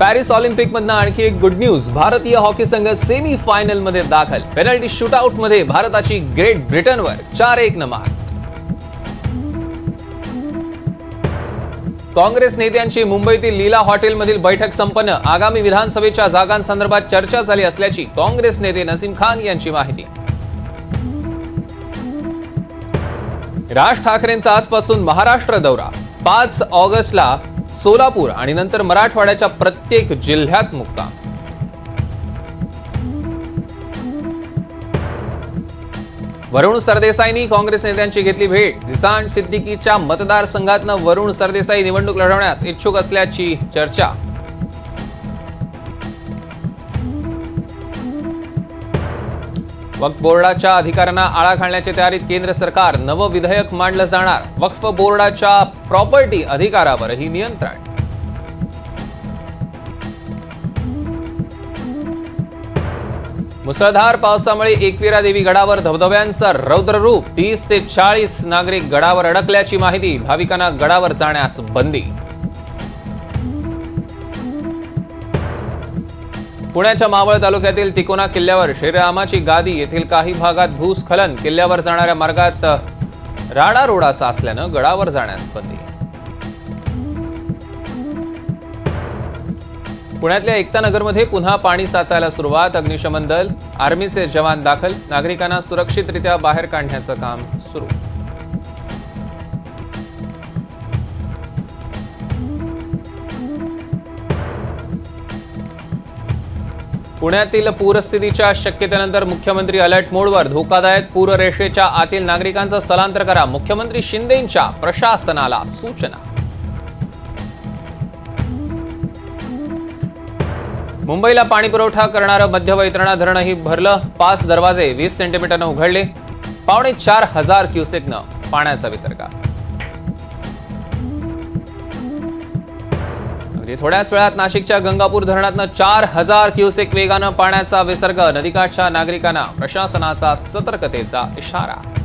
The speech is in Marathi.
पॅरिस ऑलिम्पिकमधनं आणखी एक गुड न्यूज भारतीय हॉकी संघ सेमी फायनलमध्ये दाखल. पेनल्टी शूटआउटमध्ये भारताची ग्रेट ब्रिटनवर चार एक न काँग्रेस नेत्यांची मुंबईतील लीला हॉटेलमधील बैठक संपन्न. आगामी विधानसभेच्या जागांसंदर्भात चर्चा झाली असल्याची काँग्रेस नेते नसीम खान यांची माहिती. राज ठाकरेंचा आजपासून महाराष्ट्र दौरा. पाच ऑगस्टला सोलापूर आणि नंतर मराठवाड्याच्या प्रत्येक जिल्ह्यात मुक्काम. वरुण सरदेसाईंनी काँग्रेस नेत्यांची घेतली भेट. दिसान सिद्दीकीच्या मतदारसंघातनं वरुण सरदेसाई निवडणूक लढवण्यास इच्छुक असल्याची चर्चा. वक्फ बोर्डाच्या अधिकाऱ्यांना आळा घालण्याच्या तयारीत केंद्र सरकार. नवं विधेयक मांडलं जाणार. वक्फ बोर्डाच्या प्रॉपर्टी अधिकारावरही नियंत्रण. मुसळधार पावसामुळे एकविरा देवी गडावर धबधब्यांचं रौद्ररूप. तीस ते चाळीस नागरिक गडावर अडकल्याची माहिती भाविकांना गडावर जाण्यास बंदी. पुण्याच्या मावळ तालुक्यातील तिकोना किल्ल्यावर श्रीरामाची गादी येथील काही भागात भूस्खलन किल्ल्यावर जाणाऱ्या मार्गात राडा रोडा साचल्यानं गडावर जाण्यास बंदी. पुण्यातल्या एकता नगरमध्ये पुन्हा पाणी साचायला सुरुवात अग्निशमन दल आर्मीचे जवान दाखल नागरिकांना सुरक्षितरित्या बाहेर काढण्याचं काम सुरू. पुण्यातील पूरस्थितीच्या शक्यतेनंतर मुख्यमंत्री अलर्ट मोडवर धोकादायक पूररेषेच्या आतील नागरिकांचं स्थलांतर करा. मुख्यमंत्री शिंदेंच्या प्रशासनाला सूचना. मुंबईला पाणी पुरवठा करणारं मध्य वैतरणा धरणही भरलं. पाच दरवाजे वीस सेंटीमीटरनं उघडले. पावणे चार हजार क्युसेकनं पाण्याचा विसर्ग. थोड्याच वेळात नाशिकच्या गंगापूर धरणातनं चार हजार क्युसेक वेगानं पाण्याचा विसर्ग नदीकाठच्या नागरिकांना प्रशासनाचा सतर्कतेचा इशारा.